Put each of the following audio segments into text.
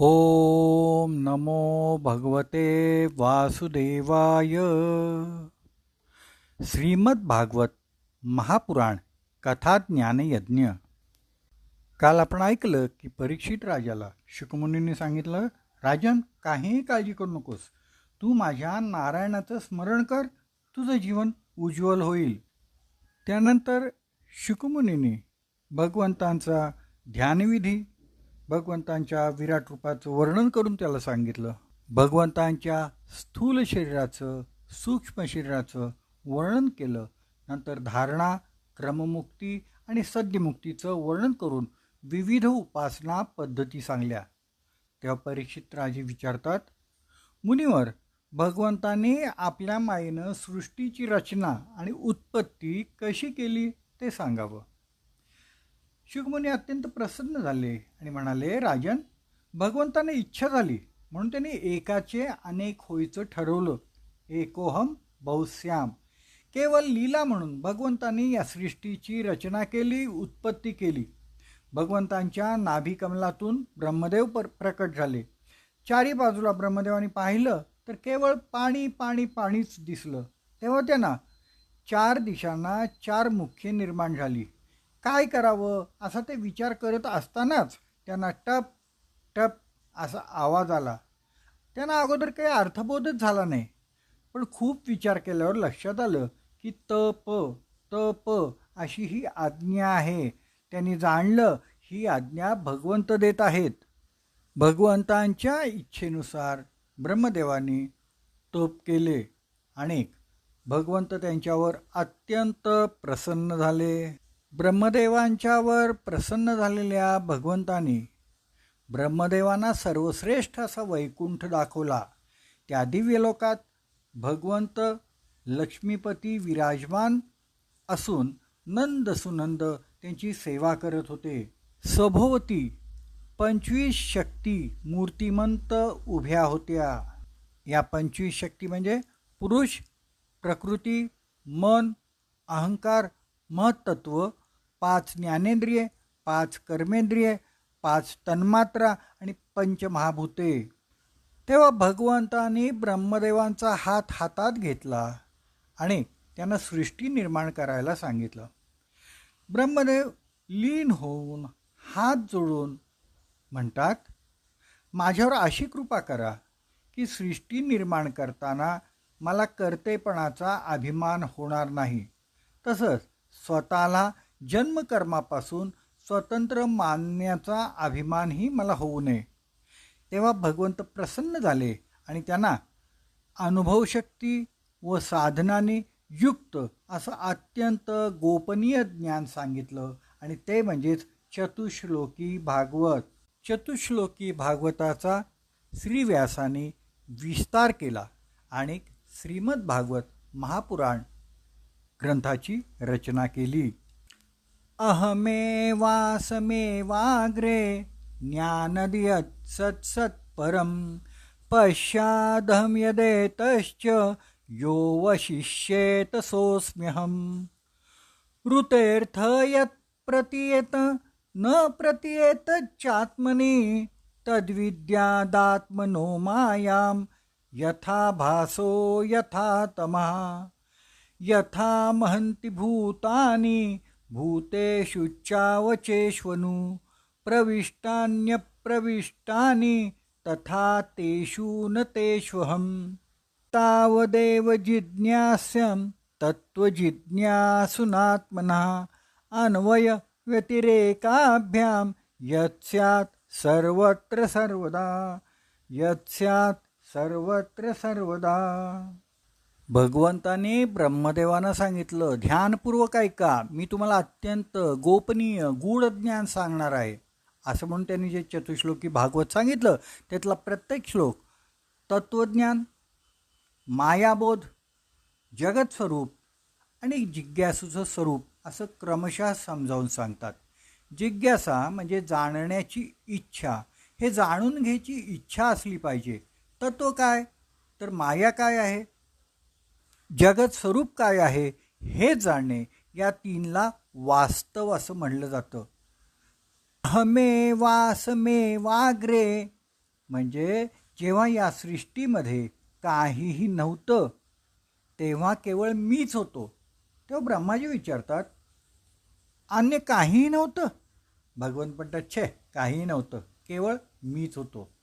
ओम नमो भगवते वासुदेवाय। श्रीमद भागवत महापुराण कथा ज्ञानयज्ञ काल आपण ऐकलं की परीक्षित राजाला शुकमुनीने सांगितलं राजन काहीही काळजी करू नकोस. तू माझ्या नारायणाचं स्मरण कर. तुझं जीवन उज्ज्वल होईल. त्यानंतर शुकमुनीने भगवंतांचा ध्यानविधी भगवंतांच्या विराट रूपाचं वर्णन करून त्याला सांगितलं. भगवंतांच्या स्थूल शरीराचं सूक्ष्म शरीराचं वर्णन केलं. नंतर धारणा क्रममुक्ती आणि सद्यमुक्तीचं वर्णन करून विविध उपासना पद्धती सांगल्या. तेव्हा परीक्षित राजे विचारतात मुनिवर भगवंताने आपल्या मायेनं सृष्टीची रचना आणि उत्पत्ती कशी केली ते सांगावं. शिवमुनी अत्यंत प्रसन्न झाले आणि म्हणाले राजन भगवंताने इच्छा झाली म्हणून त्यांनी एकाचे अनेक होईचं ठरवलं. एकोहम बहुश्याम. केवळ लीला म्हणून भगवंतांनी या सृष्टीची रचना केली उत्पत्ती केली. भगवंतांच्या नाभिकमलातून ब्रह्मदेव पर प्रकट झाले. चारी बाजूला ब्रह्मदेवाने पाहिलं तर केवळ पाणी पाणी पाणीच दिसलं. तेव्हा त्यांना चार दिशांना चार मुख्य निर्माण झाली. काय करावं? असा ते विचार करत असतानाच त्यांना टप टप असा आवाज आला. त्यांना अगोदर काही अर्थबोधच झाला नाही. पण खूप विचार केल्यावर लक्षात आलं की तप तप अशी ही आज्ञा आहे. त्यांनी जाणलं ही आज्ञा भगवंत देत आहेत. भगवंतांच्या इच्छेनुसार ब्रह्मदेवाने तप केले. आणि भगवंत त्यांच्यावर अत्यंत प्रसन्न झाले. ब्रह्मदेवांच्यावर प्रसन्न झालेल्या भगवंताने ब्रह्मदेवांना सर्वश्रेष्ठ असा वैकुंठ दाखवला. त्या दिव्य लोकात भगवंत लक्ष्मीपती विराजमान असून नंद सुनंद त्यांची सेवा करत होते. सभोवती पंचवीस शक्ती मूर्तिमंत उभ्या होत्या. या पंचवीस शक्ती म्हणजे पुरुष प्रकृती मन अहंकार महत्त्व पाच ज्ञानेंद्रिये पाच कर्मेंद्रिये पाच तन्मात्रा आणि पंचमहाभूते. तेव्हा भगवंतानी ब्रह्मदेवांचा हात हातात घेतला आणि त्यांना सृष्टी निर्माण करायला सांगितलं. ब्रह्मदेव लीन होऊन हात जोडून म्हणतात माझ्यावर अशी कृपा करा की सृष्टी निर्माण करताना मला कर्तेपणाचा अभिमान होणार नाही. तसंच स्वतःला जन्मकर्मापासून स्वतंत्र मानण्याचा अभिमानही मला होऊ नये. तेव्हा भगवंत प्रसन्न झाले आणि त्यांना अनुभवशक्ती व साधनाने युक्त असं अत्यंत गोपनीय ज्ञान सांगितलं आणि ते म्हणजेच चतुश्लोकी भागवत. चतुश्लोकी भागवताचा श्रीव्यासाने विस्तार केला आणि श्रीमद भागवत महापुराण ग्रंथाची रचना केली. अहमेवासमेवाग्रे ज्ञानदियत् सत्सत्परम पश्चादहं यदेतश्च यो वशिष्येत सोऽस्म्यहम् ऋतेऽर्थ यत् प्रतीयेत न प्रतीयतच्चात्मनि तद्विद्यादात्मनो मायां यथा भासो यथा तमः. यथा महन्ति भूतानि भूतेषुच्चावचेष्वनु प्रविष्टान्यप्रविष्टानि तथा तेषु न तेष्वहं तावदेव जिज्ञास्यं तत्त्वजिज्ञासुनात्मनः अन्वयव्यतिरेकाभ्यां यत्स्यात् यत् स्यात् सर्वत्र सर्वदा यत् स्यात् सर्वत्र सर्वदा। भगवंताने ब्रह्मदेवानं सांगितलं ध्यानपूर्वक ऐका. मी तुम्हाला अत्यंत गोपनीय गूढ ज्ञान सांगणार आहे. असं म्हणून त्यांनी जे चतुश्लोकी भागवत सांगितलं त्यातला प्रत्येक श्लोक तत्त्वज्ञान मायाबोध जगत स्वरूप आणि जिज्ञासूचं स्वरूप असं क्रमशः समजावून सांगतात. जिज्ञासा म्हणजे जाणण्याची इच्छा. हे जाणून घ्यायची इच्छा असली पाहिजे. तत्व काय? तर माया काय आहे? जगत स्वरूप काय आहे हे जाणणे या तीनला वास्तव असं म्हणलं जातं. हमे वासमे वाग्रे. म्हणजे जेव्हा या सृष्टीमध्ये काहीही नव्हतं तेव्हा केवळ मीच होतो. तेव्हा ब्रह्माजी विचारतात अन्य काहीही नव्हतं? भगवंत म्हणतात छे काहीही नव्हतं. केवळ मीच होतो.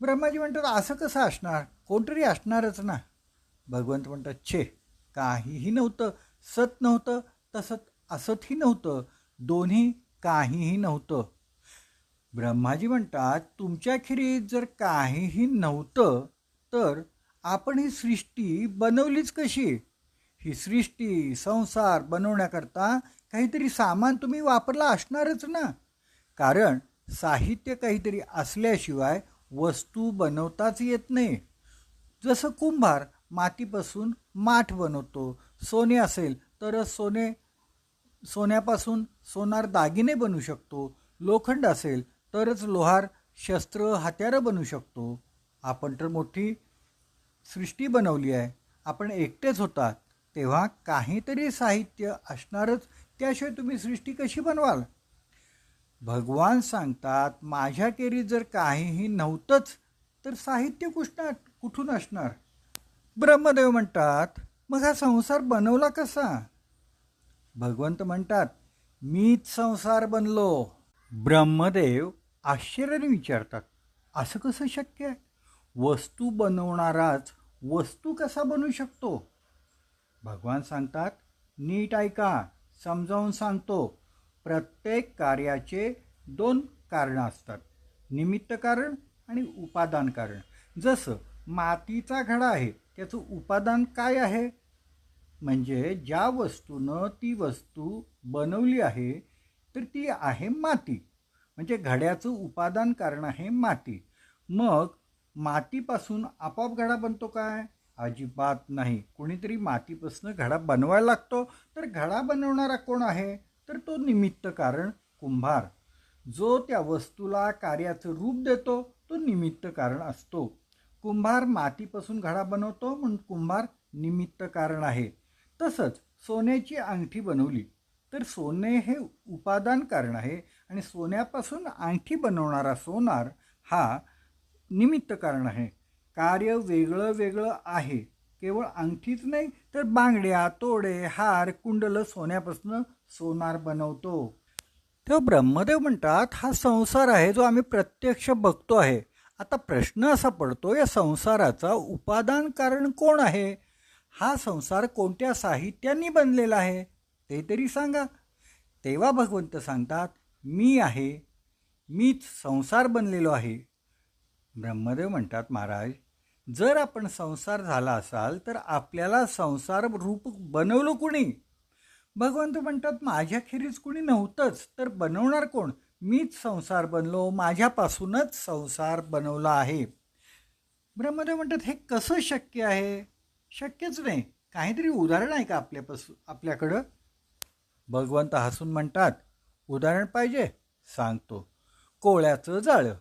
ब्रह्माजी म्हणतात असं कसं असणार? कोणतरी असणारच ना. भगवंत म्हणतात छे काहीही नव्हतं. सत नव्हतं तसत असतही नव्हतं. दोन्ही काहीही नव्हतं. ब्रह्माजी म्हणतात तुमच्याखेरीज जर काहीही नव्हतं तर आपण ही सृष्टी बनवलीच कशी? ही सृष्टी संसार बनवण्याकरता काहीतरी सामान तुम्ही वापरला असणारच ना? कारण साहित्य काहीतरी असल्याशिवाय वस्तू बनवताच येत नाही. जसं कुंभार मातीपासून माठ बनवतो. सोने असेल तरच सोने सोन्यापासून सोनार दागिने बनू शकतो. लोखंड असेल तरच लोहार शस्त्र हत्यारं बनू शकतो. आपण तर मोठी सृष्टी बनवली आहे. आपण एकटेच होतात. तेव्हा काहीतरी साहित्य असणारच त्याशिवाय तुम्ही सृष्टी कशी बनवाल? भगवान सांगतात माझ्याखेरीज जर काहीही नव्हतंच तर साहित्य कुठं कुठून असणार? ब्रह्मदेव म्हणतात मग हा संसार बनवला कसा? भगवंत म्हणतात मीच संसार बनलो. ब्रह्मदेव आश्चर्याने विचारतात असं कसं शक्य आहे? वस्तू बनवणाराच वस्तू कसा बनू शकतो? भगवान सांगतात नीट ऐका समजावून सांगतो. प्रत्येक कार्याचे दोन कारणं असतात. निमित्त कारण आणि उपादान कारण. जसं मातीचा घडा आहे त्याचं उपादान काय आहे? म्हणजे ज्या वस्तूनं ती वस्तू बनवली आहे तर ती आहे माती. म्हणजे घड्याचं उपादान कारण आहे माती. मग मातीपासून आपोआप घडा बनतो काय? अजिबात नाही. कोणीतरी मातीपासून घडा बनवायला लागतो. तर घडा बनवणारा कोण आहे? तर तो निमित्त कारण कुंभार. जो त्या वस्तूला कार्याचं रूप देतो तो निमित्त कारण असतो. कुंभार मातीपासून घडा बनवतो म्हणून कुंभार निमित्त कारण आहे. तसंच सोन्याची अंगठी बनवली तर सोने हे उपादान कारण आहे आणि सोन्यापासून अंगठी बनवणारा सोनार हा निमित्त कारण आहे. कार्य वेगळं वेगळं आहे केवळ अंगठीच नाही तर बांगड्या तोडे हार कुंडलं सोन्यापासून सोनार बनवतो. तेव्हा ब्रह्मदेव म्हणतात हा संसार आहे जो आम्ही प्रत्यक्ष बघतो आहे. आता प्रश्न असा पडतो या संसाराचा उपादान कारण कोण आहे? हा संसार कोणत्या साहित्याने बनलेला आहे? ते तरी सांगा. तेव्हा भगवंत सांगतात मी आहे. मीच संसार बनलेलो आहे. ब्रह्मदेव म्हणतात महाराज जर आपण संसार झाला असाल तर आपल्याला संसार रूप बनवलं कुणी? भगवंत म्हणतात माझ्याखेरीज कुणी नव्हतंच तर बनवणार कोण? मीच संसार बनलो माझ्यापासूनच संसार बनवला आहे. ब्रह्मदेव म्हणतात हे कसं शक्य आहे? शक्यच नाही. काहीतरी उदाहरण आहे का आपल्यापासून आपल्याकडं? भगवंत हसून म्हणतात उदाहरण पाहिजे सांगतो. कोळ्याचं जाळं.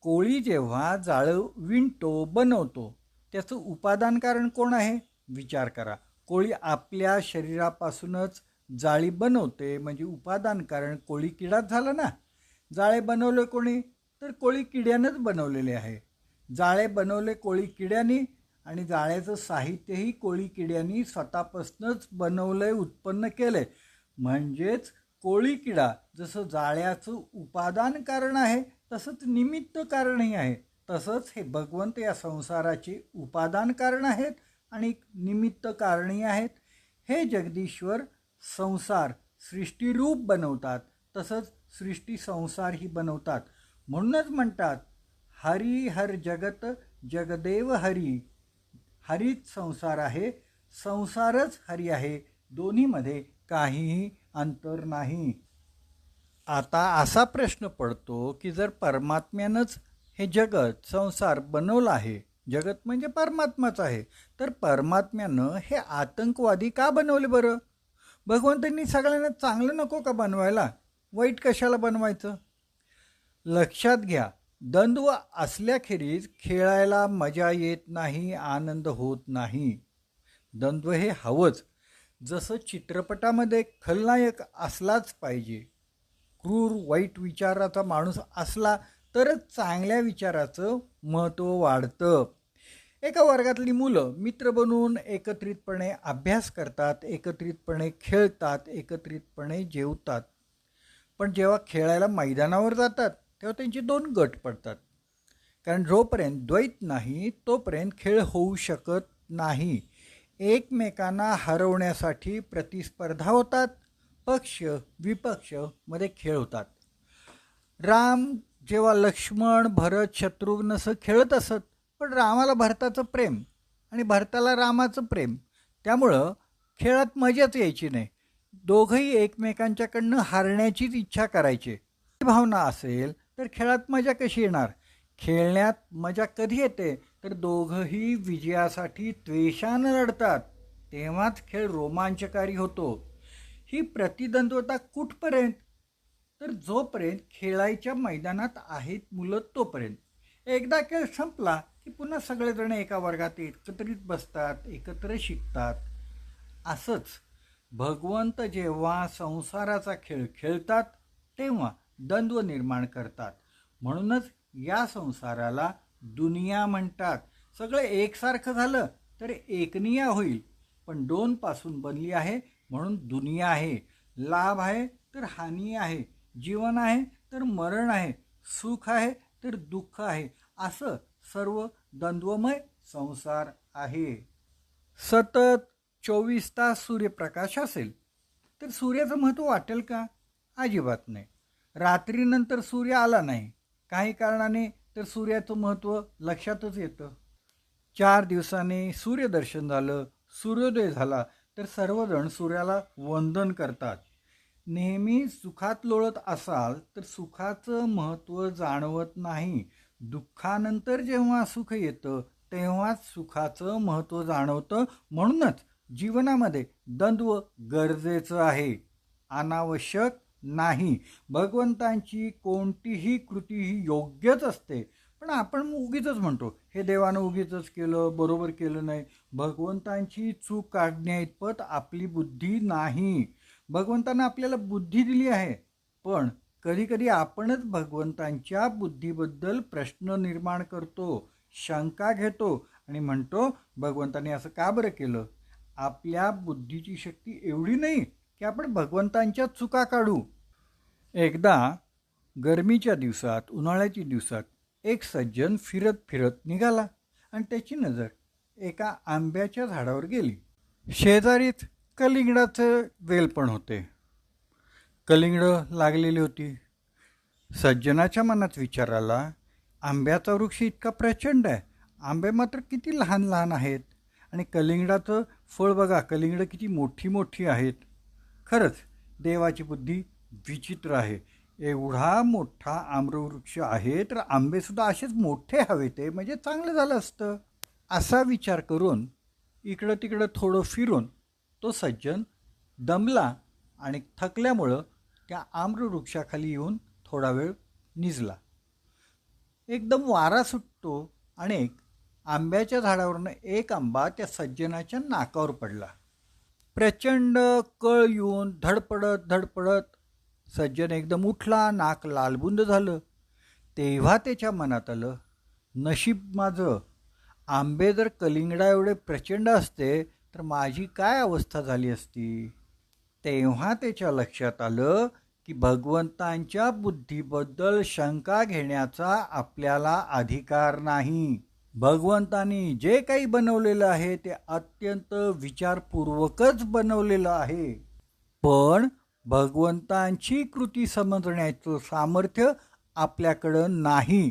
कोळी जेव्हा जाळं विणतो बनवतो त्याचं उपादान कारण कोण आहे? विचार करा. कोळी आपल्या शरीरापासूनच जाळी बनवते म्हणजे उपादान कारण कोळी किडाच झालं ना? जाळे बनवले कोणी? तर कोळी किड्यानंच बनवलेले आहे. जाळे बनवले कोळी किड्यानी आणि जाळ्याचं साहित्यही कोळी किड्यांनी स्वतःपासूनच बनवलंय उत्पन्न केलंय. म्हणजेच कोळी किडा जसं जाळ्याचं उपादान कारण आहे तसंच निमित्त कारणही आहे. तसंच हे भगवंत या संसाराचे उपादान कारण आहेत आणि निमित्त कारणही आहेत. हे जगदीश्वर संसार सृष्टीरूप बनवतात. तसंच सृष्टी संसारही बनवतात. म्हणूनच म्हणतात हरी हर जगत जगदेव हरी. हरीच संसार आहे संसारच हरी आहे. दोन्हीमध्ये काहीही अंतर नाही. आता असा प्रश्न पडतो की जर परमात्म्यानंच हे जगत संसार बनवलं आहे जगत म्हणजे परमात्माच आहे तर परमात्म्यानं हे आतंकवादी का बनवले बरं? भगवंतांनी सगळ्यांना चांगलं नको का बनवायला? वाईट कशाला बनवायचं? लक्षात घ्या द्वंद्व असल्याखेरीज खेळायला मजा येत नाही आनंद होत नाही. द्वंद्व हे हवंच जसं चित्रपटामध्ये खलनायक असलाच पाहिजे. क्रूर वाईट विचाराचा माणूस असला तरच चांगल्या विचाराचं महत्त्व वाढतं. एका वर्गातली मुलं मित्र बनवून एकत्रितपणे अभ्यास करतात एकत्रितपणे खेळतात एकत्रितपणे जेवतात. पण जेव्हा खेळायला मैदानावर जातात तेव्हा त्यांची दोन गट पडतात. कारण जोपर्यंत द्वैत नाही तोपर्यंत खेळ होऊ शकत नाही. एकमेकांना हरवण्यासाठी प्रतिस्पर्धा होतात पक्ष विपक्षमध्ये खेळ होतात. राम जेव्हा लक्ष्मण भरत शत्रुघ्न असं खेळत असत पण रामाला भरताचं प्रेम आणि भरताला रामाचं प्रेम त्यामुळं खेळात मजाच यायची नाही. दोघंही एकमेकांच्याकडनं हारण्याचीच इच्छा करायचे. ही भावना असेल तर खेळात मजा कशी येणार? खेळण्यात मजा कधी येते? तर दोघंही विजयासाठी त्वेषानं लढतात तेव्हाच खेळ रोमांचकारी होतो. ही प्रतिद्वंद्वता कुठपर्यंत? तर जोपर्यंत खेळायच्या मैदानात आहेत मुलं तोपर्यंत. एकदा खेळ संपला की पुन्हा सगळेजण एका वर्गात एकत्रित बसतात एकत्र शिकतात. असंच भगवंत जेव्हा संसाराचा खेळ खेळतात तेव्हा द्वंद्व निर्माण करतात. म्हणूनच या संसाराला दुनिया म्हणतात. सगळं एकसारखं झालं तर एकनिया होईल. पण दोन पासून बनली आहे म्हणून दुनिया आहे. लाभ आहे तर हानी आहे. जीवन आहे तर मरण आहे. सुख आहे तर दुःख आहे. असं सर्व द्वंद्वमय संसार आहे. सतत चोवीस तास सूर्यप्रकाश असेल तर सूर्याचं महत्त्व वाटेल का? अजिबात नाही. रात्रीनंतर सूर्य आला नाही काही कारणाने तर सूर्याचं महत्त्व लक्षातच येतं. चार दिवसांनी सूर्यदर्शन झालं सूर्योदय झाला तर सर्वजण सूर्याला वंदन करतात. नेहमी सुखात लोळत असाल तर सुखाचं महत्त्व जाणवत नाही. दुःखानंतर जेव्हा सुख येतं तेव्हाच सुखाचं महत्त्व जाणवतं म्हणूनच जीवनामध्ये द्वंद्व गरजेचं आहे. अनावश्यक नाही. भगवंतांची कोणतीही कृती ही योग्यच असते. पण आपण उगीच म्हणतो हे देवानं उगीच केलं बरोबर केलं नाही. भगवंतांची चूक काढण्या इतपत आपली बुद्धी नाही. भगवंतानं आपल्याला बुद्धी दिली आहे. पण कधीकधी आपणच भगवंतांच्या बुद्धीबद्दल प्रश्न निर्माण करतो शंका घेतो आणि म्हणतो भगवंताने असं का बरं केलं? आपल्या बुद्धीची शक्ती एवढी नाही की आपण भगवंतांच्या चुका काढू. एकदा गरमीच्या दिवसात उन्हाळ्याच्या दिवसात एक सज्जन फिरत फिरत निघाला आणि त्याची नजर एका आंब्याच्या झाडावर गेली. शेजारीच कलिंगडाचं वेल पण होते. कलिंगडं लागलेली होती. सज्जनाच्या मनात विचार आला आंब्याचा वृक्ष इतका प्रचंड आहे. आंबे मात्र किती लहान लहान आहेत आणि कलिंगडाचं फळ बघा कलिंगडं किती मोठी मोठी आहेत. खरंच देवाची बुद्धी विचित्र आहे. एवढा मोठा आम्रवृक्ष आहे तर आंबेसुद्धा असेच मोठे हवे ते. म्हणजे चांगलं झालं असतं. असा विचार करून इकडं तिकडं थोडं फिरून तो सज्जन दमला आणि थकल्यामुळं त्या आम्रवृक्षाखाली येऊन थोडा वेळ निजला. एकदम वारा सुटतो आणि एक आंब्याच्या झाडावरनं एक आंबा त्या सज्जनाच्या नाकावर पडला. प्रचंड कळ येऊन धडपडत धडपडत सज्जन एकदम उठला नाक लालबुंद झालं. तेव्हा त्याच्या मनात आलं नशीब माझं आंबे जर कलिंगडा एवढे प्रचंड असते तर माझी काय अवस्था झाली असती? तेव्हा त्याच्या लक्षात आलं की भगवंतांच्या बुद्धीबद्दल शंका घेण्याचा आपल्याला अधिकार नाही. भगवंतानी जे काही बनवलेलं आहे ते अत्यंत विचारपूर्वकच बनवलेलं आहे. पण भगवंतांची कृती समजण्याचं सामर्थ्य आपल्याकडं नाही.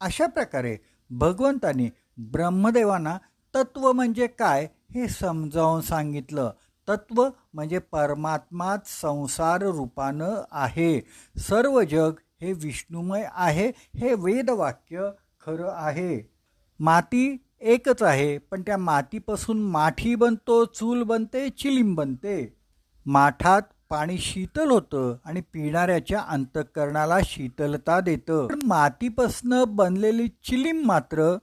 अशा प्रकारे भगवंतानी ब्रह्मदेवांना तत्व म्हणजे काय हे समजावून सांगितलं. तत्व म्हणजे परमात्माच संसार रूपानं आहे. सर्व जग हे विष्णुमय आहे हे वेदवाक्य खरं आहे. माती एकच आहे पण त्या मातीपासून माठी बनतो चूल बनते चिलीम बनते. माठात पाणी शीतल होतं आणि पिणाऱ्याच्या अंतःकरणाला शीतलता देतं. पण मातीपासनं बनलेली चिलीम मात्र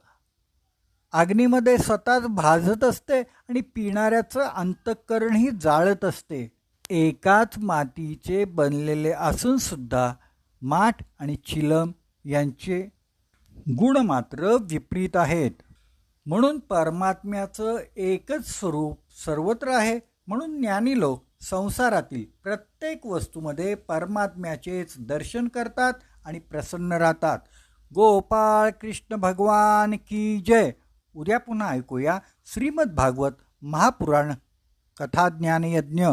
अग्नीमध्ये स्वतःच भाजत असते आणि पिणाऱ्याचं अंतःकरणही जाळत असते. एकाच मातीचे बनलेले असून सुद्धा माठ आणि चिलम यांचे गुण मात्र विपरीत आहेत. म्हणून परमात्म्याचं एकच स्वरूप सर्वत्र आहे. म्हणून ज्ञानी लोक संसारातील प्रत्येक वस्तूमध्ये परमात्म्याचेच दर्शन करतात आणि प्रसन्न राहतात. गोपाळ कृष्ण भगवान की जय. उद्या पुन्हा ऐकूया श्रीमद भागवत महापुराण कथाज्ञानयज्ञ. यज्ञ